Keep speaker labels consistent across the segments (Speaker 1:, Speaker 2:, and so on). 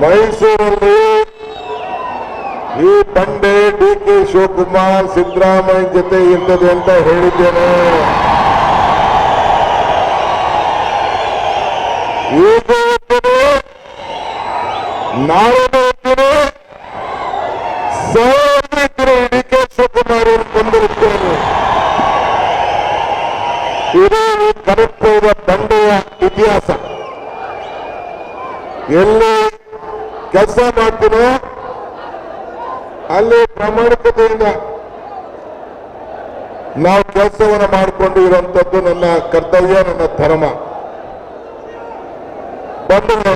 Speaker 1: ಮೈಸೂರಲ್ಲಿ ಈ ಬಂಡೆ ಡಿ ಕೆ ಶಿವಕುಮಾರ್ ಸಿದ್ದರಾಮಯ್ಯ ಜೊತೆ ಇರ್ತದೆ ಅಂತ ಹೇಳಿದ್ದೇನೆ ಈಗ ಹೇಳ್ತೇನೆ ನಾಳೆ ಹೇಳ್ತೇನೆ ಸಾವಿರ ಡಿ ಕೆ ಶಿವಕುಮಾರ್ ಅವರು ಬಂದಿರುತ್ತೇನೆ ಇದು ಈ ಕನಕಪುರದ ಬಂಡೆಯ ಇತಿಹಾಸ ಎಲ್ಲಿ ಕೆಲಸ ಮಾಡ್ತೀನೋ. ಅಲ್ಲಿ ಪ್ರಾಮಾಣಿಕತೆಯಿಂದ ನಾವು ಕೆಲಸವನ್ನು ಮಾಡಿಕೊಂಡು ಇರುವಂತದ್ದು ನನ್ನ ಕರ್ತವ್ಯ, ನನ್ನ ಧರ್ಮ. ಬಂದರೆ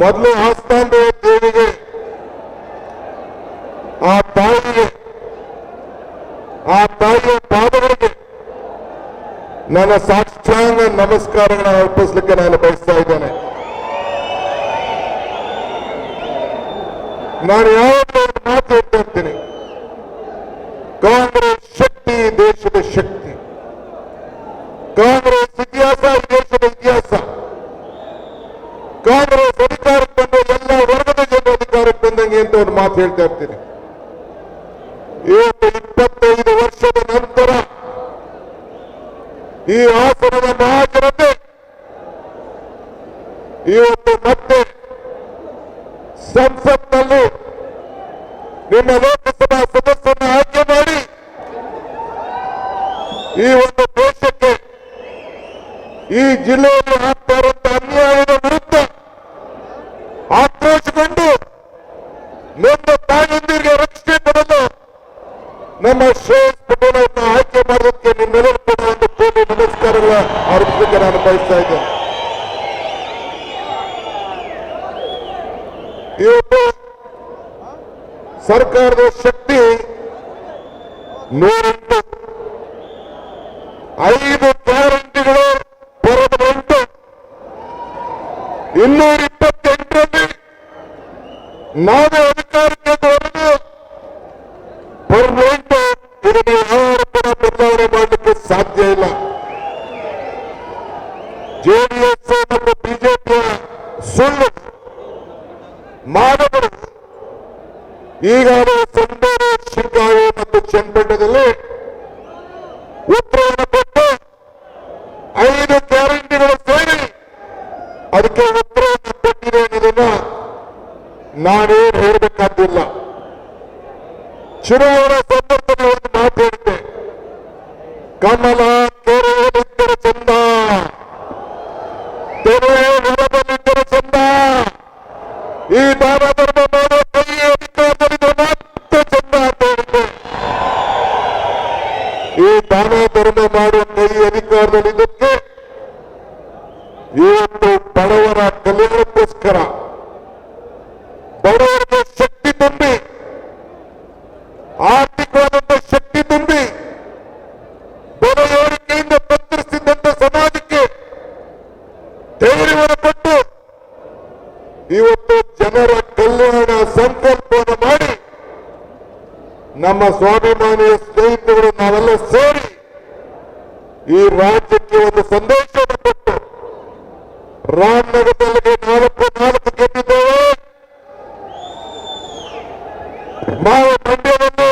Speaker 1: ಮೊದಲು ಆಸ್ಥಾನದ ದೇವಿಗೆ, ಆ ತಾಯಿಗೆ, ಆ ತಾಯಿಯ ಪಾದಗಳಿಗೆ ನನ್ನ ಸಾಕ್ಷಾಂಗ ನಮಸ್ಕಾರಗಳನ್ನು ಅರ್ಪಿಸಲಿಕ್ಕೆ ನಾನು ಬಯಸ್ತಾ ಇದ್ದೇನೆ ನಾನು ಯಾವಾಗಲೂ ಮಾತು ಕಾಂಗ್ರೆಸ್ ಶಕ್ತಿ ದೇಶದ ಶಕ್ತಿ. ಕಾಂಗ್ರೆಸ್ ಇತಿಹಾಸ ದೇಶದ ಇತಿಹಾಸ. ಕಾಂಗ್ರೆಸ್ ಅಧಿಕಾರಕ್ಕೆ ಬಂದು ಎಲ್ಲ ವರ್ಗದ ಜನರು ಅಧಿಕಾರಕ್ಕೆ ಬಂದಂಗೆ ಅಂತ ಒಂದು ಮಾತು ಹೇಳ್ತಾ ಇರ್ತೀನಿ. ಇವತ್ತು ಇಪ್ಪತ್ತೈದು ವರ್ಷದ ನಂತರ ಈ ಹಾಸನದ ಮಹಾಜನತೆ ಇವತ್ತು ಮತ್ತೆ ಸಂಸತ್ನಲ್ಲಿ ನಿಮ್ಮ ಲೋಕಸಭಾ ಸದಸ್ಯರನ್ನು ಆಯ್ಕೆ ಮಾಡಿ ಈ ಒಂದು ದೇಶಕ್ಕೆ ಈ ಜಿಲ್ಲೆಯಲ್ಲಿ ಆಗ್ತಾ ಇರುವಂತಹ ಅನ್ಯಾಯದ ವಿರುದ್ಧ ಆಕ್ರೋಶಗೊಂಡು ನಮ್ಮ ತಾಯಂದಿರಿಗೆ ರಕ್ಷಣೆ ಕೊಡಲು ನಮ್ಮ ಶ್ರೇಯಸ್ ಪಟೇಲ್ ಅವರನ್ನ ಆಯ್ಕೆ ಮಾಡೋದಕ್ಕೆ ನಿಮ್ಮೆಲ್ಲರೂ ಕೂಡ ಒಂದು ಕೋಟಿ ನಮಸ್ಕಾರಗಳ ಅರ್ಪಿಸಲಿಕ್ಕೆ ನಾನು ಬಯಸ್ತಾ ಇದ್ದೇನೆ ಇವತ್ತು ಸರ್ಕಾರದ ಶಕ್ತಿ ನೂರೆಂಟು ಐದು ಗ್ಯಾರಂಟಿಗಳು ಬರೋದು ಉಂಟು ಇನ್ನೂರ ಇಪ್ಪತ್ತೆಂಟರಲ್ಲಿ ನಾವೇ ಅಧಿಕಾರಕ್ಕೆ ಬರೋದು ಪರ್ಮನೆಂಟ್ ಇದನ್ನು ಬದಲಾವಣೆ ಮಾಡಲಿಕ್ಕೆ ಸಾಧ್ಯ ಇಲ್ಲ. ಜೆಡಿಎಸ್ ಮತ್ತು ಬಿಜೆಪಿಯ ಸುಳ್ಳು ಮಾನವರು ಈಗಾಗಲೇ ಸಂಡೂರು ಶಿಗ್ಗಾವಿ ಮತ್ತು ಚನ್ನಪಟ್ಟಣದಲ್ಲಿ ಉತ್ತರವನ್ನು ಕೊಟ್ಟು ಐದು ಗ್ಯಾರಂಟಿಗಳು ಸೇರಿ ಅದಕ್ಕೆ ಉತ್ತರವನ್ನು ಕೊಟ್ಟಿದೆ ಅನ್ನೋದನ್ನ ನಾನೇನು ಹೇಳಬೇಕಾದಿಲ್ಲ ಚುನಾವಣಾ ಸ್ವಾಭಿಮಾನಿಯ ಸ್ನೇಹಿತರು ನಾವೆಲ್ಲ ಸೇರಿ ಈ ರಾಜ್ಯಕ್ಕೆ ಒಂದು ಸಂದೇಶವನ್ನು ಕೊಟ್ಟು ರಾಮನಗರದಲ್ಲಿ ನಾಲ್ಕು ನಾಲ್ಕು ಗೆದ್ದಿದ್ದೇವೆ. ನಾವು ಮಂಡ್ಯದಲ್ಲಿ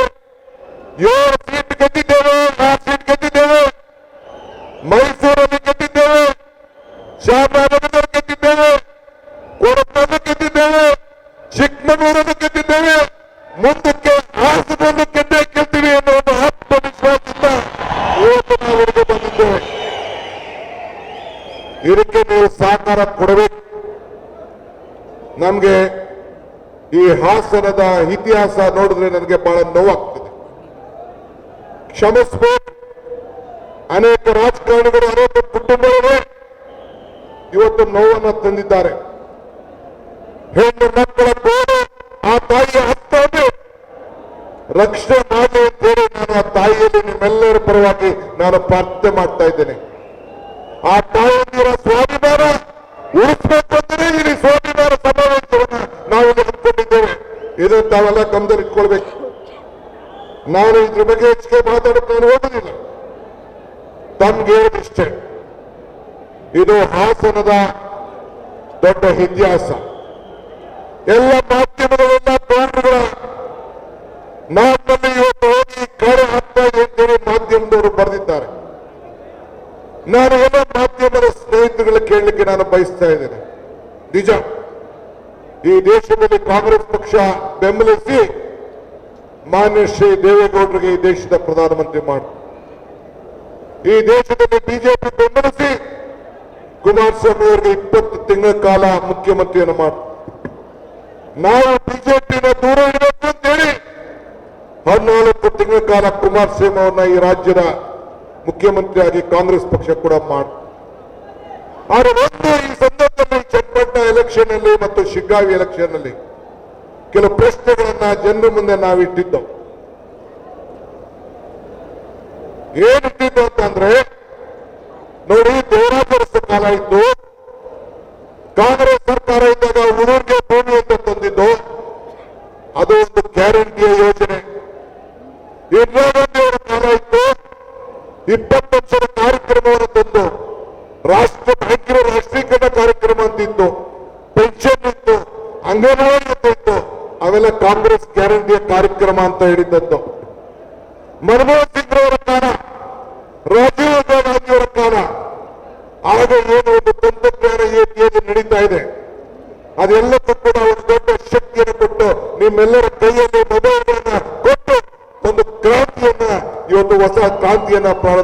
Speaker 1: ಏಳು ಸೀಟ್ ಗೆದ್ದಿದ್ದೇವೆ, ನಾಲ್ಕು ಸೀಟ್ ಗೆದ್ದಿದ್ದೇವೆ. ಮೈಸೂರಲ್ಲಿ ಗೆದ್ದಿದ್ದೇವೆ ಶಾಮರಾಜನಗರ ಗೆದ್ದಿದ್ದೇವೆ ಕೊಡಗನ್ನು ಗೆದ್ದಿದ್ದೇವೆ ಚಿಕ್ಕಮಗಳೂರನ್ನು ಗೆದ್ದಿದ್ದೇವೆ ಮುಂದಕ್ಕೆ ಹಾಸನವನ್ನು ಗೆದ್ದೇ ಗೆಲ್ತೀವಿ ಅನ್ನೋ ಒಂದು ಆತ್ಮವಿಶ್ವಾಸದಿಂದ ಇವತ್ತು ನಾವು ಹಿಡಿದು ಬಂದಿದ್ದೇವೆ ಇದಕ್ಕೆ ನೀವು ಸಹಕಾರ ಕೊಡಬೇಕು. ನಮ್ಗೆ ಈ ಹಾಸನದ ಇತಿಹಾಸ ನೋಡಿದ್ರೆ ನನಗೆ ಬಹಳ ನೋವಾಗ್ತದೆ. ಕ್ಷಮಿಸ್ಬೇಕು ಅನೇಕ ರಾಜಕಾರಣಿಗಳು ಅನೇಕ ಕುಟುಂಬಗಳು ಇವತ್ತು ನೋವನ್ನು ತಂದಿದ್ದಾರೆ. ಹೆಣ್ಣು ಮಕ್ಕಳ ಗೋಡು ಆ ತಾಯಿಯ ಹಸ್ತವನ್ನು ರಕ್ಷಣೆ ಮಾಡಿ ಅಂತೇಳಿ ನಾನು ಆ ತಾಯಿಯಲ್ಲಿ ನಿಮ್ಮೆಲ್ಲರ ಪರವಾಗಿ ನಾನು ಪ್ರಾರ್ಥನೆ ಮಾಡ್ತಾ ಇದ್ದೇನೆ. ಆ ಉಳಿಸ್ಬೇಕು ಅಂದ್ರೆ ಇಲ್ಲಿ ಸಮಾವೇಶವನ್ನು ನಾವು ಹಮ್ಮಿಕೊಂಡಿದ್ದೇವೆ ಇದು ತಾವೆಲ್ಲ ಗಮನದಲ್ಲಿಟ್ಕೊಳ್ಬೇಕು. ನಾನು ಇದ್ರ ಬಗ್ಗೆ ಹೆಚ್ಚಿಗೆ ಮಾತಾಡಕ್ಕೆ ನಾನು ಹೋಗುದಿಲ್ಲ. ತಮ್ಗೆ ಇಷ್ಟೇ ಇದು ಹಾಸನದ ದೊಡ್ಡ ಇತಿಹಾಸ. ಎಲ್ಲ ಮಾಧ್ಯಮಗಳೆಲ್ಲ ಪ್ರಾಣಿಗಳ ನಮ್ಮಲ್ಲಿ ಇವತ್ತು ಹೋಗಿ ಕಡೆ ಹಾಕ್ತಾ ಇದೆ ಅಂತೇಳಿ ಮಾಧ್ಯಮದವರು ಬರೆದಿದ್ದಾರೆ ನಾನು ಎಲ್ಲ ಮಾಧ್ಯಮದ ಸ್ನೇಹಿತರುಗಳ ಕೇಳಲಿಕ್ಕೆ ನಾನು ಬಯಸ್ತಾ ಇದ್ದೇನೆ. ನಿಜ, ಈ ದೇಶದಲ್ಲಿ ಕಾಂಗ್ರೆಸ್ ಪಕ್ಷ ಬೆಂಬಲಿಸಿ ಮಾನ್ಯ ಶ್ರೀ ದೇವೇಗೌಡರಿಗೆ ಈ ದೇಶದ ಪ್ರಧಾನಮಂತ್ರಿ ಮಾಡಿ, ಈ ದೇಶದಲ್ಲಿ ಬಿಜೆಪಿ ಬೆಂಬಲಿಸಿ ಕುಮಾರಸ್ವಾಮಿ ಅವರಿಗೆ ಇಪ್ಪತ್ತು ತಿಂಗಳ ಕಾಲ ಮುಖ್ಯಮಂತ್ರಿಯನ್ನು ಮಾಡಿ, ನಾವು ಬಿಜೆಪಿನ ದೂರ ಇಡಬೇಕು ಅಂತೇಳಿ ಹದಿನಾಲ್ಕು ತಿಂಗಳ ಕಾಲ ಕುಮಾರಸ್ವಾಮಿ ಅವರನ್ನ ಈ ರಾಜ್ಯದ ಮುಖ್ಯಮಂತ್ರಿಯಾಗಿ ಕಾಂಗ್ರೆಸ್ ಪಕ್ಷ ಕೂಡ ಮಾಡಿ ಈ ಸಂದರ್ಭದಲ್ಲಿ ಚನ್ನಪಟ್ಟಣ ಎಲೆಕ್ಷನ್ ಅಲ್ಲಿ ಮತ್ತು ಶಿಗ್ಗಾವಿ ಎಲೆಕ್ಷನ್ ಅಲ್ಲಿ ಕೆಲವು ಪ್ರಶ್ನೆಗಳನ್ನ ಜನರ ಮುಂದೆ ನಾವಿಟ್ಟಿದ್ದೆವು ಏನಿಟ್ಟಿದ್ದು ಅಂತಂದ್ರೆ ನೋಡಿ ದೇವರಾಜರಸ ಕಾಲ ಇತ್ತು. ಕಾಂಗ್ರೆಸ್ ಸರ್ಕಾರ ಇದ್ದಾಗ ಹುಡುಗರಿಗೆ ಭೂಮಿ ಅಂತ ತಂದಿದ್ದು, ಅದು ಒಂದು ಗ್ಯಾರಂಟಿಯ ಇಂದಿರಾ ಗಾಂಧಿ ಅವರ ಕಾಲ ಇತ್ತು ಇಪ್ಪತ್ತು ವರ್ಷದ ಕಾರ್ಯಕ್ರಮವನ್ನು ತಂದು, ರಾಷ್ಟ್ರ ರಾಷ್ಟ್ರೀಕರಣ ಕಾರ್ಯಕ್ರಮ ಅಂತಿತ್ತು, ಪೆನ್ಷನ್ ಇತ್ತು, ಅಂಗನವಾಡಿ ಅಂತ ಇತ್ತು. ಅವೆಲ್ಲ ಕಾಂಗ್ರೆಸ್ ಗ್ಯಾರಂಟಿಯ ಕಾರ್ಯಕ್ರಮ ಅಂತ ಹೇಳಿದ್ದದ್ದು. ಮನಮೋಹನ್ ಸಿಂಗ್ ಅವರ ಕಾಲ ರಾಜೀವ್ ಗಾಂಧಿ ಅವರ ಕಾಲ ಆಗ ಏನು ಒಂದು ತಂತ್ರಜ್ಞಾನ ಏನು ನಡೀತಾ ಇದೆ? ಅದೆಲ್ಲಕ್ಕೂ ಕೂಡ ಒಂದು ದೊಡ್ಡ ಶಕ್ತಿಯನ್ನು ಕೊಟ್ಟು ನಿಮ್ಮೆಲ್ಲರ ಕೈಯಲ್ಲಿ ಮೊಬೈಲ್ ಕೊಟ್ಟು ಒಂದು ಕ್ರಾಂತಿಯನ್ನ, ಇವತ್ತು ಹೊಸ ಕ್ರಾಂತಿಯನ್ನ ಪ್ರಾರಂಭ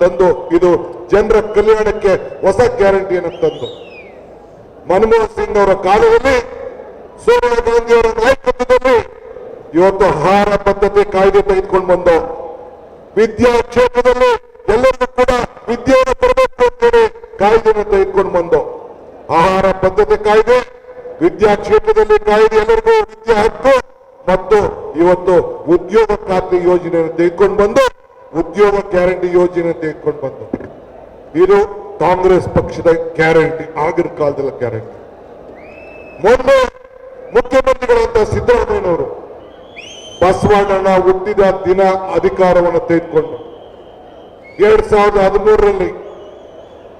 Speaker 1: ತಂದು ಇದು ಜನರ ಕಲ್ಯಾಣಕ್ಕೆ ಹೊಸ ಗ್ಯಾರಂಟಿಯನ್ನು ತಂದು. ಮನಮೋಹನ್ ಸಿಂಗ್ ಅವರ ಕಾಲದಲ್ಲಿ ಸೋನಿಯಾ ಗಾಂಧಿ ಅವರ ನಾಯಕತ್ವದಲ್ಲಿ ಇವತ್ತು ಆಹಾರ ಪದ್ಧತಿ ಕಾಯ್ದೆ ತೆಗೆದುಕೊಂಡು ಬಂದು ವಿದ್ಯಾ ಕ್ಷೇತ್ರದಲ್ಲಿ ಎಲ್ಲರಿಗೂ ಕೂಡ ವಿದ್ಯೆಯನ್ನು ಕೊಡಬೇಕು ಅಂತೇಳಿ ಕಾಯ್ದೆಯನ್ನು ತೆಗೆದುಕೊಂಡು ಬಂದು. ಆಹಾರ ಪದ್ಧತಿ ಕಾಯ್ದೆ, ವಿದ್ಯಾ ಕ್ಷೇತ್ರದಲ್ಲಿ ಕಾಯ್ದೆ ಎಲ್ಲರಿಗೂ ವಿದ್ಯಾ ಹಕ್ಕು ಮತ್ತು ಇವತ್ತು ಉದ್ಯೋಗ ಖಾತ್ರಿ ಯೋಜನೆಯನ್ನು ತೆಗೆದುಕೊಂಡು ಬಂದು ಉದ್ಯೋಗ ಗ್ಯಾರಂಟಿ ಯೋಜನೆ ತೆಗೆದುಕೊಂಡು ಬಂದು. ಇದು ಕಾಂಗ್ರೆಸ್ ಪಕ್ಷದ ಗ್ಯಾರಂಟಿ, ಆಗಿನ ಕಾಲದಲ್ಲಿ ಗ್ಯಾರಂಟಿ. ಮೊನ್ನೆ ಮುಖ್ಯಮಂತ್ರಿಗಳಂತ ಸಿದ್ದರಾಮಯ್ಯನವರು ಬಸವಣ್ಣನ ಹುಟ್ಟಿದ ದಿನ ಅಧಿಕಾರವನ್ನು ತೆಗೆದುಕೊಂಡು ಎರಡ್ ಸಾವಿರದ ಹದಿಮೂರರಲ್ಲಿ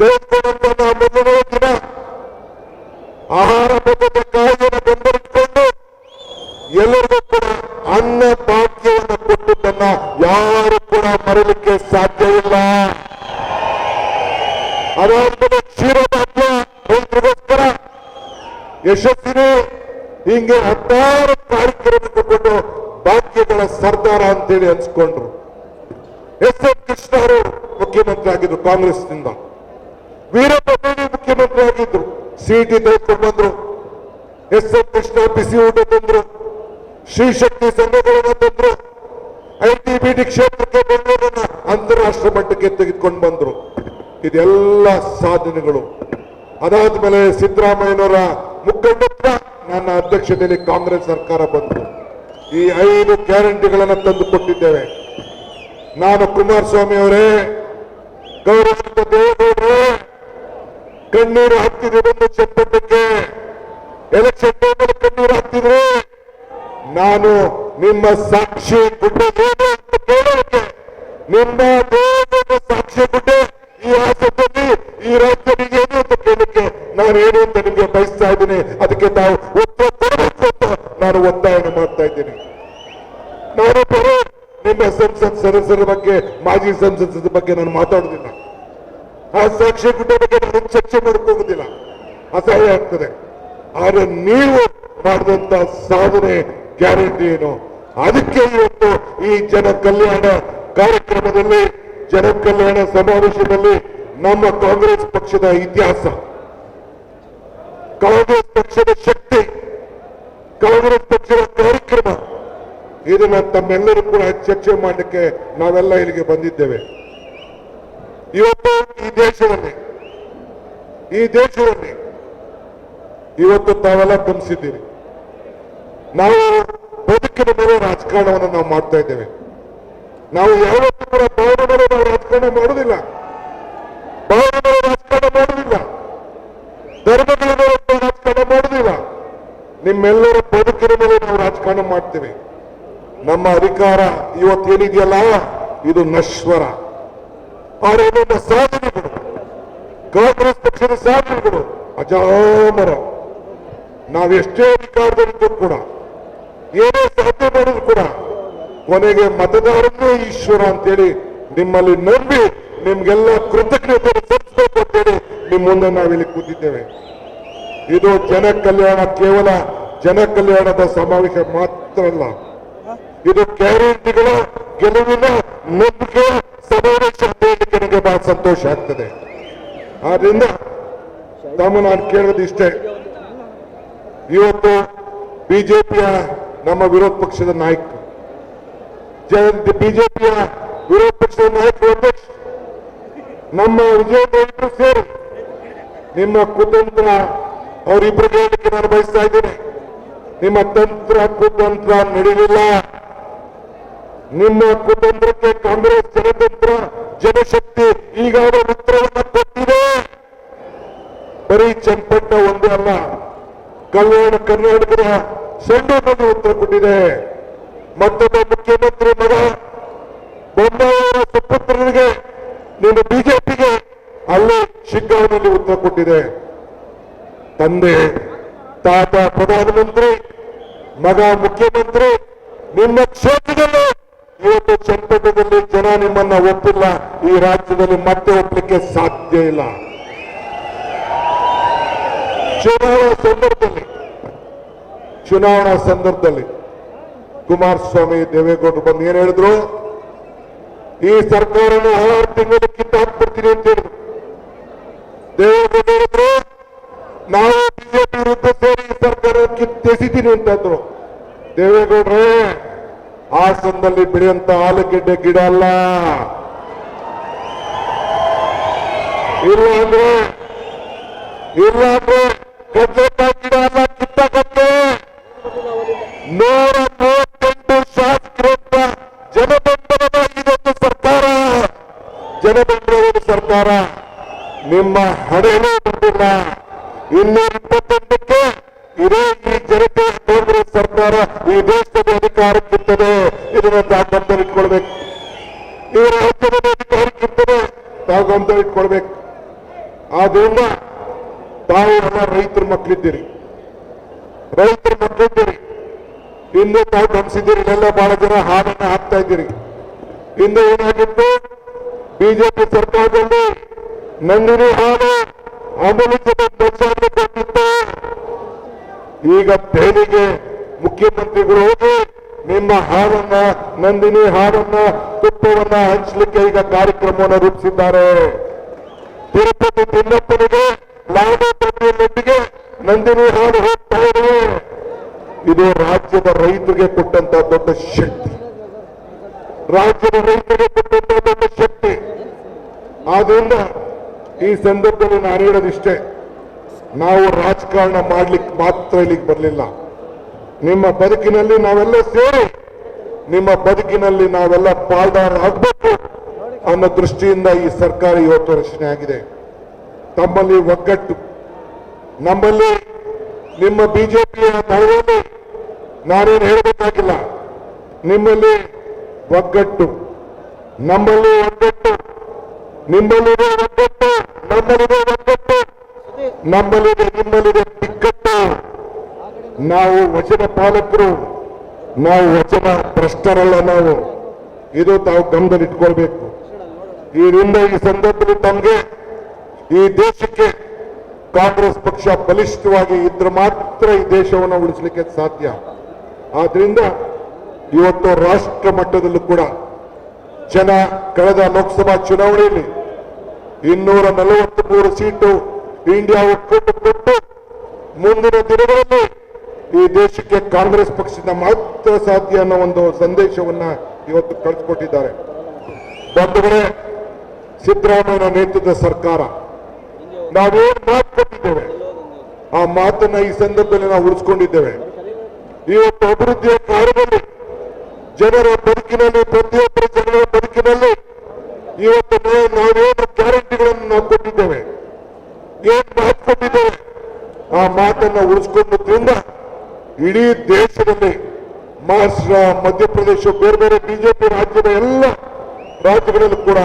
Speaker 1: ತೆಗೆದುಕೊಂಡಂತ ಮೊದಲನೇ ದಿನ ಆಹಾರ ಭದ್ರತೆ ಕಾಯ್ದೆಯನ್ನು ಬೆಂಬಲಿಸಿಕೊಂಡು ಎಲ್ಲರಿಗೂ ಕೂಡ ಅನ್ನ ಭಾಗ್ಯವನ್ನು ಕೊಟ್ಟದನ್ನ ಯಾರು ಕೂಡ ಮರಲಿಕ್ಕೆ ಸಾಧ್ಯ ಇಲ್ಲ ಅದಾದ್ಮೇಲೆ ಕ್ಷೀರಭಾಗ್ಯ ರೈತರಿಗೋಸ್ಕರ ಯಶಸ್ವಿನಿ ಹಿಂಗೆ ಹತ್ತಾರು ಕಾರ್ಯಕ್ರಮ ತಗೊಂಡು ಭಾಗ್ಯಗಳ ಸರ್ದಾರ ಅಂತೇಳಿ ಅನ್ಸ್ಕೊಂಡ್ರು ಎಸ್ ಎಂ ಕೃಷ್ಣ ಅವರು ಮುಖ್ಯಮಂತ್ರಿ ಆಗಿದ್ರು ಕಾಂಗ್ರೆಸ್ನಿಂದ. ವೀರಪ್ಪ ಮೊಯ್ಲಿ ಮುಖ್ಯಮಂತ್ರಿ ಆಗಿದ್ರು ಸಿಟಿ ತೆಗೆದುಕೊಂಡು ಬಂದ್ರು. ಎಸ್ ಎಂ ಕೃಷ್ಣ ಬಿಸಿ ಊಟ ತಂದ್ರು. ಶ್ರೀಶಕ್ತಿ ಸಂಘಗಳನ್ನ ತಂದ್ರು. ಐ ಟಿ ಬಿ ಕ್ಷೇತ್ರಕ್ಕೆ ಬೆಂಗಳೂರನ್ನ ಅಂತಾರಾಷ್ಟ್ರ ಮಟ್ಟಕ್ಕೆ ತೆಗೆದುಕೊಂಡು ಬಂದ್ರು. ಇದೆಲ್ಲ ಸಾಧನೆಗಳು. ಅದಾದ ಮೇಲೆ ಸಿದ್ದರಾಮಯ್ಯನವರ ಮುಖಂಡತ್ವ ನನ್ನ ಅಧ್ಯಕ್ಷತೆಯಲ್ಲಿ ಕಾಂಗ್ರೆಸ್ ಸರ್ಕಾರ ಬಂತು. ಈ ಐದು ಗ್ಯಾರಂಟಿಗಳನ್ನು ತಂದು ಕೊಟ್ಟಿದ್ದೇವೆ ನಾನು ಕುಮಾರಸ್ವಾಮಿ ಅವರೇ, ಗೌರವ ದೇವೇಗೌಡರೇ ಕಣ್ಣೀರು ಹತ್ತಿದೆ ಎಲೆಕ್ಷನ್ ಟೈಮಲ್ಲಿ ಕಣ್ಣೀರು ಹಾಕ್ತಿದ್ರು ನಾನು ನಿಮ್ಮ ಸಾಕ್ಷಿ ಕೇಳೋಕೆ ನಿಮ್ಮ ಸಾಕ್ಷಿ ಕೊಟ್ಟೆ ಈ ಆಸಕ್ತಿ ಈ ರಾಜ್ಯದಲ್ಲಿ ಏನು ಅಂತ ಕೇಳಲಿಕ್ಕೆ ನಾನು ಏನು ಅಂತ ನಿಮಗೆ ಬಯಸ್ತಾ ಇದ್ದೀನಿ. ಅದಕ್ಕೆ ತಾವು ಉತ್ತರ ನಾನು ಒತ್ತಾಯನ ಮಾಡ್ತಾ ಇದ್ದೀನಿ. ನಾನು ಬರೋ ನಿಮ್ಮ ಸಂಸತ್ ಸದಸ್ಯರ ಬಗ್ಗೆ, ಮಾಜಿ ಸಂಸದ ಬಗ್ಗೆ ನಾನು ಮಾತಾಡೋದಿಲ್ಲ ಆ ಸಾಕ್ಷಿ ಗುಡ್ಡ ಬಗ್ಗೆ ನಾನು ಚರ್ಚೆ ಮಾಡ್ಕೋಗುದಿಲ್ಲ ಅಸಹ್ಯ ಆಗ್ತದೆ. ಆದ್ರೆ ನೀವು ಮಾಡಿದಂತ ಸಾಧನೆ ಗ್ಯಾರಂಟಿ ಏನು ಅದಕ್ಕೆ ಇವತ್ತು ಈ ಜನ ಕಲ್ಯಾಣ ಕಾರ್ಯಕ್ರಮದಲ್ಲಿ, ಜನ ಕಲ್ಯಾಣ ಸಮಾವೇಶದಲ್ಲಿ ನಮ್ಮ ಕಾಂಗ್ರೆಸ್ ಪಕ್ಷದ ಇತಿಹಾಸ, ಕಾಂಗ್ರೆಸ್ ಪಕ್ಷದ ಶಕ್ತಿ, ಕಾಂಗ್ರೆಸ್ ಪಕ್ಷದ ಕಾರ್ಯಕ್ರಮ, ಇದನ್ನ ತಮ್ಮೆಲ್ಲರೂ ಕೂಡ ಚರ್ಚೆ ಮಾಡಲಿಕ್ಕೆ ನಾವೆಲ್ಲ ಇಲ್ಲಿಗೆ ಬಂದಿದ್ದೇವೆ. ಇವತ್ತು ಈ ದೇಶದಲ್ಲಿ ಈ ದೇಶದಲ್ಲಿ ಇವತ್ತು ತಾವೆಲ್ಲ ಗಮನಿಸಿದ್ದೀರಿ. ನಾವು ಬದುಕಿನ ಮೇಲೆ ರಾಜಕಾರಣವನ್ನು ನಾವು ಮಾಡ್ತಾ ಇದ್ದೇವೆ. ನಾವು ಯಾವತ್ತೂ ಕೂಡ ನಾವು ರಾಜಕಾರಣ ಮಾಡುವುದಿಲ್ಲ. ಭಾವನೆ ರಾಜಕಾರಣ ಮಾಡುವುದಿಲ್ಲ. ಧರ್ಮಗಳ ಮೇಲೆ ರಾಜಕಾರಣ ಮಾಡುವುದಿಲ್ಲ. ನಿಮ್ಮೆಲ್ಲರ ಬದುಕಿನ ಮೇಲೆ ನಾವು ರಾಜಕಾರಣ ಮಾಡ್ತೇವೆ. ನಮ್ಮ ಅಧಿಕಾರ ಇವತ್ತೇನಿದೆಯಲ್ಲ ಇದು ನಶ್ವರ. ಆದರೆ ನಮ್ಮ ಸಾಧನೆಗಳು ಕಾಂಗ್ರೆಸ್ ಪಕ್ಷದ ಸಾಧನೆಗಳು ಅಜಾಮರ. ನಾವೆಷ್ಟೇ ಅಧಿಕಾರದಲ್ಲಿದ್ದರೂ ಕೂಡ ಏನೇ ಸಾಧ್ಯ ಮಾಡಿದ್ರು ಕೂಡ ಕೊನೆಗೆ ಮತದಾರನೇ ಈಶ್ವರ ಅಂತೇಳಿ ನಿಮ್ಮಲ್ಲಿ ನಂಬಿ ನಿಮ್ಗೆಲ್ಲ ಕೃತಜ್ಞತೆ ಸಲ್ಲಿಸಬೇಕು ಅಂತೇಳಿ ನಿಮ್ಮ ಮುಂದೆ ನಾವಿಲ್ಲಿ ಕೂತಿದ್ದೇವೆ. ಇದು ಜನ ಕಲ್ಯಾಣ ಕೇವಲ ಜನ ಕಲ್ಯಾಣದ ಸಮಾವೇಶ ಮಾತ್ರ ಅಲ್ಲ. ಇದು ಗ್ಯಾರಂಟಿಗಳ ಗೆಲುವಿನ ನಂಬಿಕೆ ಸಮಾವೇಶ ನನಗೆ ಬಹಳ ಸಂತೋಷ ಆಗ್ತದೆ. ಆದ್ರಿಂದ ತಮ್ಮ ನಾನು ಕೇಳೋದು ಇಷ್ಟೇ ಇವತ್ತು ಬಿಜೆಪಿಯ ನಮ್ಮ ವಿರೋಧ ಪಕ್ಷದ ನಾಯಕ. ಬಿಜೆಪಿಯ ವಿರೋಧ ಪಕ್ಷದ ನಾಯಕರು ಅಧ್ಯಕ್ಷ ನಮ್ಮ ವಿಜಯದೇವರು ಸೇರಿ ನಿಮ್ಮ ಕುತಂತ್ರ ಅವರಿಬ್ಬರಿಗೆ ಹೇಳಲಿಕ್ಕೆ ನಾನು ಬಯಸ್ತಾ ಇದ್ದೇನೆ. ನಿಮ್ಮ ತಂತ್ರ ಕುತಂತ್ರ ನಡೆಯಲಿಲ್ಲ. ನಿಮ್ಮ ಕುತಂತ್ರಕ್ಕೆ ಕಾಂಗ್ರೆಸ್ ಜನತಂತ್ರ, ಜನಶಕ್ತಿ ಈಗಾಗಲೇ ಉತ್ತರವನ್ನು ಕೊಟ್ಟಿದೆ. ಬರೀ ಚಂಪಟ್ಟ ಒಂದೇ ಅಲ್ಲ, ಕಲ್ಯಾಣ ಕರ್ನಾಟಕದ ಸೊಂಡದಲ್ಲಿ ಉತ್ತರ ಕೊಟ್ಟಿದೆ ಮತ್ತೊಬ್ಬ ಮುಖ್ಯಮಂತ್ರಿ ಮಗ ಬೊಮ್ಮಾಯಿಯವರ ಸುಪುತ್ರನಿಗೆ, ನೀನು ಬಿಜೆಪಿಗೆ ಅಲ್ಲಿ ಶಿಗ್ಗಾಂವಲ್ಲಿ ಉತ್ತರ ಕೊಟ್ಟಿದೆ ತಂದೆ, ತಾತ, ಪ್ರಧಾನಮಂತ್ರಿ, ಮಗ ಮುಖ್ಯಮಂತ್ರಿ ನಿಮ್ಮ ಕ್ಷೇತ್ರದಲ್ಲಿ ಇವತ್ತು ಸಂಪುಟದಲ್ಲಿ ಜನ ನಿಮ್ಮನ್ನ ಒಪ್ಪಿಲ್ಲ. ಈ ರಾಜ್ಯದಲ್ಲಿ ಮತ್ತೆ ಒಪ್ಪಲಿಕ್ಕೆ ಸಾಧ್ಯ ಇಲ್ಲ. ಚುನಾವಣಾ ಸಂದರ್ಭದಲ್ಲಿ ಚುನಾವಣಾ ಸಂದರ್ಭದಲ್ಲಿ ಕುಮಾರಸ್ವಾಮಿ ದೇವೇಗೌಡರು ಬಂದು ಏನ್ ಹೇಳಿದ್ರು? ಈ ಸರ್ಕಾರನ ಆರು ತಿಂಗಳು ಕಿತ್ತಾಕ್ಬಿಡ್ತೀನಿ ಅಂತ ಹೇಳಿದ್ರು. ದೇವೇಗೌಡರು ನಾವು ಬಿಜೆಪಿ ವಿರುದ್ಧ ಸೇರಿ ಸರ್ಕಾರ ಕಿತ್ತೆಸಿತೀನಿ ಅಂತಂದ್ರು ದೇವೇಗೌಡ್ರೆ, ಹಾಸನದಲ್ಲಿ ಬೆಳೆಯಂತ ಆಲೂಗೆಡ್ಡೆ ಗಿಡ ಅಲ್ಲ. ಇಲ್ಲ ಅಂದ್ರೆ ಇಲ್ಲ ಅಂದ್ರೆ ಗಿಡ ಅಲ್ಲ ಕಿತ್ತಕತ್ತೆ. ನೂರ ಮೂವತ್ತೆಂಟು ಶಾಸಕರಿಂದ ಜನಬೆಂಬಲದ ಇದೊಂದು ಸರ್ಕಾರ. ಜನಬೆಂಬಲದ ಸರ್ಕಾರ. ನಿಮ್ಮ ಹಣೆನೂ ಬಂದಿಲ್ಲ. ಇನ್ನೂರ ಇಪ್ಪತ್ತೊಂದಕ್ಕೆ ಇದೇ ಈ ಜನತೆ ಕೇಂದ್ರ ಸರ್ಕಾರ ಈ ದೇಶದ ಅಧಿಕಾರಕ್ಕಿರ್ತದೆ ಇದನ್ನು ತಾವು ಗಮನದಲ್ಲಿಟ್ಕೊಳ್ಬೇಕು ಈ ರಾಜ್ಯದ ಅಧಿಕಾರಕ್ಕಿರ್ತದೆ ತಾವು ಗಮನದಲ್ಲಿಟ್ಕೊಳ್ಬೇಕು ಆದ್ರಿಂದ ತಾವು ರೈತರ ಮಕ್ಕಳಿದ್ದೀರಿ. ರೈತರ ಮಕ್ಕಳಿದ್ದೀರಿ. ಹಿಂದೆ ಬಹುತ್ ಗಮನಿಸಿದ್ದೀರಿ ಇಲ್ಲೆಲ್ಲ ಬಹಳ ಜನ ಹಾಡನ್ನ ಹಾಕ್ತಾ ಇದ್ದೀರಿ. ಹಿಂದೆ ಏನಾಗಿತ್ತು? ಬಿಜೆಪಿ ಸರ್ಕಾರದಲ್ಲಿ ನಂದಿನಿ ಹಾಡು ಆಂಬುಲೆನ್ಸ್ ಈಗ ದೆಹಲಿಗೆ ಮುಖ್ಯಮಂತ್ರಿಗಳು ಹೋಗಿ ನಿಮ್ಮ ಹಾಡನ್ನ, ನಂದಿನಿ ಹಾಡನ್ನ, ತುಪ್ಪವನ್ನ ಹಂಚಲಿಕ್ಕೆ ಈಗ ಕಾರ್ಯಕ್ರಮವನ್ನು ರೂಪಿಸಿದ್ದಾರೆ. ತಿರುಪತಿ ತಿಮ್ಮಪ್ಪನಿಗೆ ಲಾಭದೊಂದಿಗೆ ನಂದಿನಿ ಹಾಡು ಹೋಗ್ತಾ ಇದೆ. ಇದು ರಾಜ್ಯದ ರೈತರಿಗೆ ಕೊಟ್ಟಂತ ದೊಡ್ಡ ಶಕ್ತಿ. ರಾಜ್ಯದ ರೈತರಿಗೆ ಕೊಟ್ಟಂತ ದೊಡ್ಡ ಶಕ್ತಿ. ಆದ್ರಿಂದ ಈ ಸಂದರ್ಭದಲ್ಲಿ ನಾನು ಹೇಳೋದಿಷ್ಟೇ, ನಾವು ರಾಜಕಾರಣ ಮಾಡ್ಲಿಕ್ಕೆ ಮಾತ್ರ ಇಲ್ಲಿಗೆ ಬರಲಿಲ್ಲ. ನಿಮ್ಮ ಬದುಕಿನಲ್ಲಿ ನಾವೆಲ್ಲ ಸೇರಿ, ನಿಮ್ಮ ಬದುಕಿನಲ್ಲಿ ನಾವೆಲ್ಲ ಪಾಲ್ದಾರ ಆಗ್ಬೇಕು ಅನ್ನೋ ದೃಷ್ಟಿಯಿಂದ ಈ ಸರ್ಕಾರ ಇವತ್ತು ರಚನೆ ಆಗಿದೆ. ತಮ್ಮಲ್ಲಿ ಒಗ್ಗಟ್ಟು. ನಮ್ಮಲ್ಲಿ ನಿಮ್ಮ ಬಿಜೆಪಿಯ ನಡುವಲ್ಲಿ ನಾನೇನು ಹೇಳಬೇಕಾಗಿಲ್ಲ ನಿಮ್ಮಲ್ಲಿ ಒಗ್ಗಟ್ಟು, ನಮ್ಮಲ್ಲಿ ಒಗ್ಗಟ್ಟು, ನಿಮ್ಮಲ್ಲಿದೆ ಒಗ್ಗಟ್ಟು, ನಮ್ಮಲ್ಲಿದೆ ಒಗ್ಗಟ್ಟು, ನಮ್ಮಲ್ಲಿದೆ ನಿಮ್ಮಲ್ಲಿದೆ ಬಿಕ್ಕಟ್ಟು. ನಾವು ವಚನ ಪಾಲಕರು, ನಾವು ವಚನ ಭ್ರಷ್ಟರಲ್ಲ ನಾವು. ಇದು ತಾವು ಗಮನದಲ್ಲಿಟ್ಕೊಳ್ಬೇಕು. ಇದರಿಂದ ಈ ಸಂದರ್ಭದಲ್ಲಿ ತಮಗೆ, ಈ ದೇಶಕ್ಕೆ ಕಾಂಗ್ರೆಸ್ ಪಕ್ಷ ಬಲಿಷ್ಠವಾಗಿ ಇದ್ರೆ ಮಾತ್ರ ಈ ದೇಶವನ್ನು ಉಳಿಸಲಿಕ್ಕೆ ಸಾಧ್ಯ. ಆದ್ರಿಂದ ಇವತ್ತು ರಾಷ್ಟ್ರ ಮಟ್ಟದಲ್ಲೂ ಕೂಡ ಜನ ಕಳೆದ ಲೋಕಸಭಾ ಚುನಾವಣೆಯಲ್ಲಿ ಇನ್ನೂರ ನಲವತ್ತ್ ಮೂರು ಸೀಟು ಇಂಡಿಯಾ ಒಕ್ಕೂಟ ಕೊಟ್ಟು ಮುಂದಿನ ದಿನಗಳಲ್ಲಿ ಈ ದೇಶಕ್ಕೆ ಕಾಂಗ್ರೆಸ್ ಪಕ್ಷದ ಮಾತ್ರ ಸಾಧ್ಯ ಅನ್ನೋ ಒಂದು ಸಂದೇಶವನ್ನ ಇವತ್ತು ಕಳಿಸ್ಕೊಟ್ಟಿದ್ದಾರೆ. ಬಂಧುಗಳೇ ಸಿದ್ದರಾಮಯ್ಯ ನೇತೃತ್ವದ ಸರ್ಕಾರ, ನಾವೇನು ಮಾತು ಕೊಟ್ಟಿದ್ದೇವೆ ಆ ಮಾತನ್ನ ಈ ಸಂದರ್ಭದಲ್ಲಿ ನಾವು ಉಳಿಸ್ಕೊಂಡಿದ್ದೇವೆ. ಇವತ್ತು ಅಭಿವೃದ್ಧಿಯ ಕಾರ್ಯದಲ್ಲಿ ಜನರ ಬದುಕಿನಲ್ಲಿ ಪ್ರತಿಯೊಬ್ಬರ ಜನರ ಬದುಕಿನಲ್ಲಿ ಇವತ್ತು ನಾವು- ನಾವೇನು ಗ್ಯಾರಂಟಿಗಳನ್ನು ನಾವು ಕೊಟ್ಟಿದ್ದೇವೆ, ಏನ್ ಮಾತು ಕೊಟ್ಟಿದ್ದೇವೆ, ಆ ಮಾತನ್ನ ಉಳಿಸ್ಕೊಂಡದ್ರಿಂದ ಇಡೀ ದೇಶದಲ್ಲಿ ಮಹಾರಾಷ್ಟ್ರ, ಮಧ್ಯಪ್ರದೇಶ, ಬೇರೆ ಬೇರೆ ಬಿಜೆಪಿ ರಾಜ್ಯದ ಎಲ್ಲ ರಾಜ್ಯಗಳಲ್ಲೂ ಕೂಡ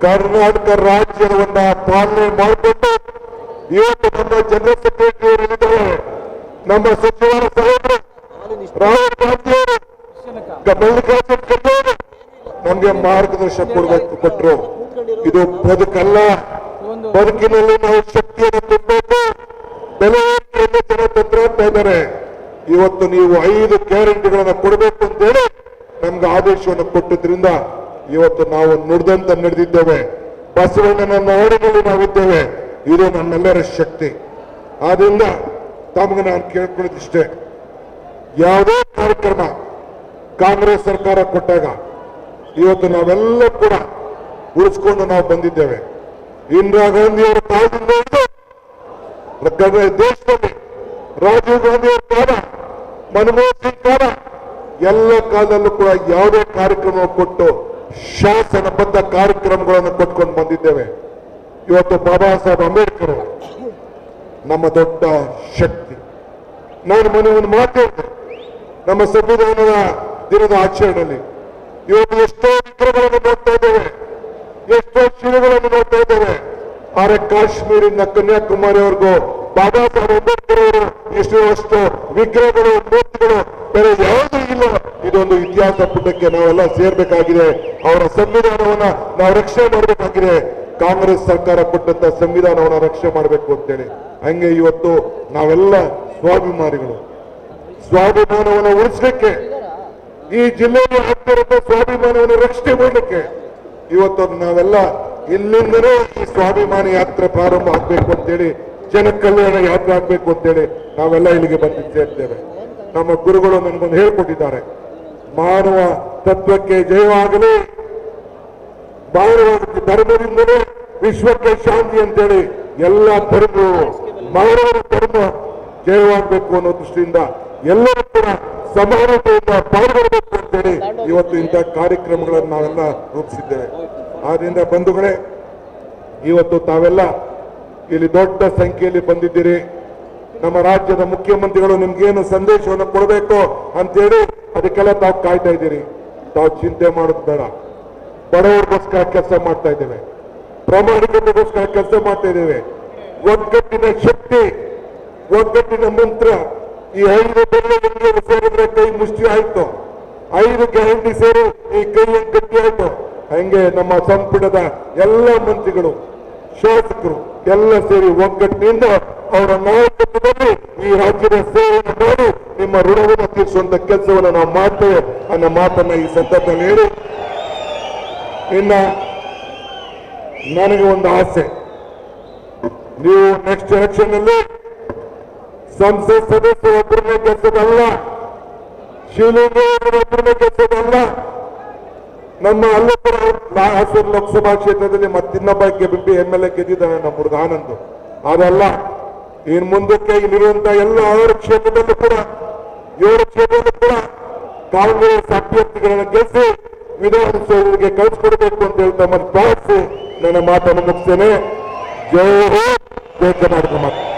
Speaker 1: ಕರ್ನಾಟಕ ರಾಜ್ಯವನ್ನ ಪಾಲನೆ ಮಾಡಿಕೊಂಡು ಇವತ್ತು ನಮ್ಮ ಜನರಲ್ ಸೆಕ್ರೆಟರಿ ನಮ್ಮ ಸಚಿವರ ಅವರು ಅವರು ನಮ್ಗೆ ಮಾರ್ಗದರ್ಶನ ಕೊಡಬೇಕು ಕೊಟ್ರು. ಇದು ಬದುಕಲ್ಲ. ಬದುಕಿನಲ್ಲಿ ನಾವು ಶಕ್ತಿಯನ್ನು ತುಂಬಬೇಕು ಬೆಲೆ ಜನ ತೊಂದರೆ ಅಂತ ಇದ್ದಾರೆ. ಇವತ್ತು ನೀವು ಐದು ಗ್ಯಾರಂಟಿಗಳನ್ನ ಕೊಡಬೇಕು ಅಂತೇಳಿ ನಮ್ಗೆ ಆದೇಶವನ್ನು ಕೊಟ್ಟಿದ್ರಿಂದ ಇವತ್ತು ನಾವು ನುಡಿದಂತ ನಡೆದಿದ್ದೇವೆ. ಬಸವಣ್ಣನ ನಾಡಿನಲ್ಲಿ ನಾವಿದ್ದೇವೆ. ಇದು ನಮ್ಮೆಲ್ಲರ ಶಕ್ತಿ. ಆದ್ರಿಂದ ತಮಗೆ ನಾನು ಕೇಳ್ಕೊಳ್ಳೋದಿಷ್ಟೇ. ಯಾವುದೇ ಕಾರ್ಯಕ್ರಮ ಕಾಂಗ್ರೆಸ್ ಸರ್ಕಾರ ಕೊಟ್ಟಾಗ ಇವತ್ತು ನಾವೆಲ್ಲ ಕೂಡ ಉಳಿಸ್ಕೊಂಡು ನಾವು ಬಂದಿದ್ದೇವೆ. ಇಂದಿರಾ ಗಾಂಧಿ ಅವರ ಕಾಲದಿಂದ ದೇಶದಲ್ಲಿ ರಾಜೀವ್ ಗಾಂಧಿ ಅವರ ಕಾಲ, ಮನಮೋಹನ್ ಸಿಂಗ್ ಕಾಲ, ಎಲ್ಲ ಕಾಲದಲ್ಲೂ ಕೂಡ ಯಾವುದೇ ಕಾರ್ಯಕ್ರಮ ಕೊಟ್ಟು ಶಾಸನಬದ್ಧ ಕಾರ್ಯಕ್ರಮಗಳನ್ನು ಕೊಟ್ಕೊಂಡು ಬಂದಿದ್ದೇವೆ. ಇವತ್ತು ಬಾಬಾ ಸಾಹೇಬ್ ಅಂಬೇಡ್ಕರ್ ನಮ್ಮ ದೊಡ್ಡ ಶಕ್ತಿ. ನಾನು ಮೊನ್ನೆ ಒಂದು ಮಾತು ನಮ್ಮ ಸಂವಿಧಾನದ ದಿನದ ಆಚರಣೆಯಲ್ಲಿ ಇವತ್ತು ಎಷ್ಟೋ ವಿಗ್ರಹಗಳನ್ನು ನೋಡ್ತಾ ಇದ್ದೇವೆ, ಎಷ್ಟೋ ಶಿಲೆಗಳನ್ನು ನೋಡ್ತಾ ಇದ್ದೇವೆ. ಆದರೆ ಕಾಶ್ಮೀರಿಂದ ಕನ್ಯಾಕುಮಾರಿವರೆಗೂ ಬಾಬಾ ಸಾಹೇಬ್ ಅಂಬೇಡ್ಕರ್ ಅವರು ಎಷ್ಟು ಅಷ್ಟು ವಿಗ್ರಹಗಳು, ಮೂರ್ತಿಗಳು, ಬೇರೆ ಯಾವುದೂ ಇಲ್ಲ. ಇದೊಂದು ಇತಿಹಾಸ ಪುಟಕ್ಕೆ ನಾವೆಲ್ಲ ಸೇರ್ಬೇಕಾಗಿದೆ. ಅವರ ಸಂವಿಧಾನವನ್ನ ನಾವು ರಕ್ಷಣೆ ಮಾಡಬೇಕಾಗಿದೆ. ಕಾಂಗ್ರೆಸ್ ಸರ್ಕಾರ ಕೊಟ್ಟಂತ ಸಂವಿಧಾನವನ್ನ ರಕ್ಷಣೆ ಮಾಡಬೇಕು ಅಂತೇಳಿ. ಹಂಗೆ ಇವತ್ತು ನಾವೆಲ್ಲ ಸ್ವಾಭಿಮಾನಿಗಳು. ಸ್ವಾಭಿಮಾನವನ್ನು ಉಳಿಸಲಿಕ್ಕೆ ಈ ಜಿಲ್ಲೆಯ ಹತ್ತಿರದ ಸ್ವಾಭಿಮಾನವನ್ನು ರಕ್ಷಣೆ ಮಾಡಲಿಕ್ಕೆ ಇವತ್ತು ನಾವೆಲ್ಲ ಇಲ್ಲಿಂದಲೇ ಈ ಸ್ವಾಭಿಮಾನಿ ಯಾತ್ರೆ ಪ್ರಾರಂಭ ಆಗ್ಬೇಕು ಅಂತೇಳಿ ಜನ ಕಲ್ಯಾಣ ಯಾತ್ರೆ ಆಗ್ಬೇಕು ಅಂತೇಳಿ ನಾವೆಲ್ಲ ಇಲ್ಲಿಗೆ ಬಂದು ಸೇರ್ತೇವೆ. ನಮ್ಮ ಗುರುಗಳು ನನಗೊಂದು ಹೇಳ್ಕೊಟ್ಟಿದ್ದಾರೆ. ಮಾನವ ತತ್ವಕ್ಕೆ ಜಯವಾಗಲಿ ಮಾನವ ಧರ್ಮದಿಂದಲೇ ವಿಶ್ವಕ್ಕೆ ಶಾಂತಿ ಅಂತೇಳಿ ಎಲ್ಲ ಧರ್ಮವು, ಮಾನವರ ಧರ್ಮ ಜಯವಾಗಬೇಕು ಅನ್ನೋ ದೃಷ್ಟಿಯಿಂದ ಎಲ್ಲರೂ ಕೂಡ ಸಮಾನತೆಯಿಂದ ಪಾಲ್ಗೊಳ್ಬೇಕು ಅಂತೇಳಿ ಇವತ್ತು ಇಂಥ ಕಾರ್ಯಕ್ರಮಗಳನ್ನು ನಾವೆಲ್ಲ ರೂಪಿಸಿದ್ದೇವೆ. ಆದ್ರಿಂದ ಬಂಧುಗಳೇ, ಇವತ್ತು ತಾವೆಲ್ಲ ಇಲ್ಲಿ ದೊಡ್ಡ ಸಂಖ್ಯೆಯಲ್ಲಿ ಬಂದಿದ್ದೀರಿ. ನಮ್ಮ ರಾಜ್ಯದ ಮುಖ್ಯಮಂತ್ರಿಗಳು ನಿಮ್ಗೇನು ಸಂದೇಶವನ್ನು ಕೊಡಬೇಕು ಅಂತೇಳಿ ಅದಕ್ಕೆಲ್ಲ ತಾವು ಕಾಯ್ತಾ ಇದ್ದೀರಿ. ತಾವು ಚಿಂತೆ ಮಾಡೋದು ಬೇಡ. ಬಡವರಿಗೋಸ್ಕರ ಕೆಲಸ ಮಾಡ್ತಾ ಇದ್ದೇವೆ. ಪ್ರಾಮಾಣಿಕತೆಗೋಸ್ಕರ ಕೆಲಸ ಮಾಡ್ತಾ ಇದ್ದೇವೆ. ಒಗ್ಗಟ್ಟಿನ ಶಕ್ತಿ, ಒಗ್ಗಟ್ಟಿನ ಮಂತ್ರ ಈ ಐದು ಬೆಲೆ ಎಂಬುದು ಸೇರಿದ್ರೆ ಕೈ ಮುಷ್ಟಿ ಆಯ್ತು. ಐದು ಗ್ಯಾರಂಟಿ ಸೇರಿ ಈ ಕೈ ಗಟ್ಟಿ ಆಯ್ತು? ಹಂಗೆ ನಮ್ಮ ಸಂಪುಟದ ಎಲ್ಲ ಮಂತ್ರಿಗಳು, ಶಾಸಕರು ಎಲ್ಲ ಸೇರಿ ಒಗ್ಗಟ್ಟಿನಿಂದ ಅವರ ನಾಯಕತ್ವದಲ್ಲಿ ಈ ರಾಜ್ಯದ ಸೇವೆಯನ್ನು ಮಾಡಿ ನಿಮ್ಮ ಋಣವನ್ನು ತೀರಿಸುವಂತ ಕೆಲಸವನ್ನು ನಾವು ಮಾಡ್ತೇವೆ ಅನ್ನೋ ಮಾತನ್ನ ಈ ಸಂದರ್ಭದಲ್ಲಿ ಹೇಳಿ. ಇನ್ನ ನನಗೆ ಒಂದು ಆಸೆ. ನೀವು ನೆಕ್ಸ್ಟ್ ಎಲೆಕ್ಷನ್ ಅಲ್ಲಿ ಸಂಸತ್ ಸದಸ್ಯರು ಒಬ್ಬರನ್ನ ಗೆದ್ದದಲ್ಲ ಶಿವಲಿಂಗ ಒಬ್ಬರನ್ನ ಗೆಲ್ಸೋದಲ್ಲ ನಮ್ಮ ಅಲ್ಲೂ ಕೂಡ ನಾ- ಹಾಸನ ಲೋಕಸಭಾ ಕ್ಷೇತ್ರದಲ್ಲಿ ಮತ್ತಿನ್ನೊಬ್ಬ ಬಿಂಬಿ ಎಂ ಎಲ್ ಎ ಗೆದ್ದಿದ್ದಾನೆ ನಮ್ಮ ಆನಂದ್. ಅದಲ್ಲ, ಇನ್ ಮುಂದಕ್ಕೆ ಇಲ್ಲಿರುವಂತ ಎಲ್ಲ ಆರು ಕ್ಷೇತ್ರದಲ್ಲೂ ಕೂಡ ಏಳು ಕ್ಷೇತ್ರದಲ್ಲೂ ಕೂಡ ಕಾಂಗ್ರೆಸ್ ಅಭ್ಯರ್ಥಿಗಳನ್ನ ಗೆಲ್ಲಿಸಿ ವಿಧಾನಸೌಧಕ್ಕೆ ಕಳಿಸ್ಕೊಡ್ಬೇಕು ಅಂತ ಹೇಳ್ತಾ ಮತ್ತೆ ಪ್ರಾರ್ಥಿಸಿ ನನ್ನ ಮಾತನ್ನು ಮುಗಿಸ್ತೇನೆ. ಜಯ ಹೋ ಜಯ ಕರ್ನಾಟಕ ಮಾತು.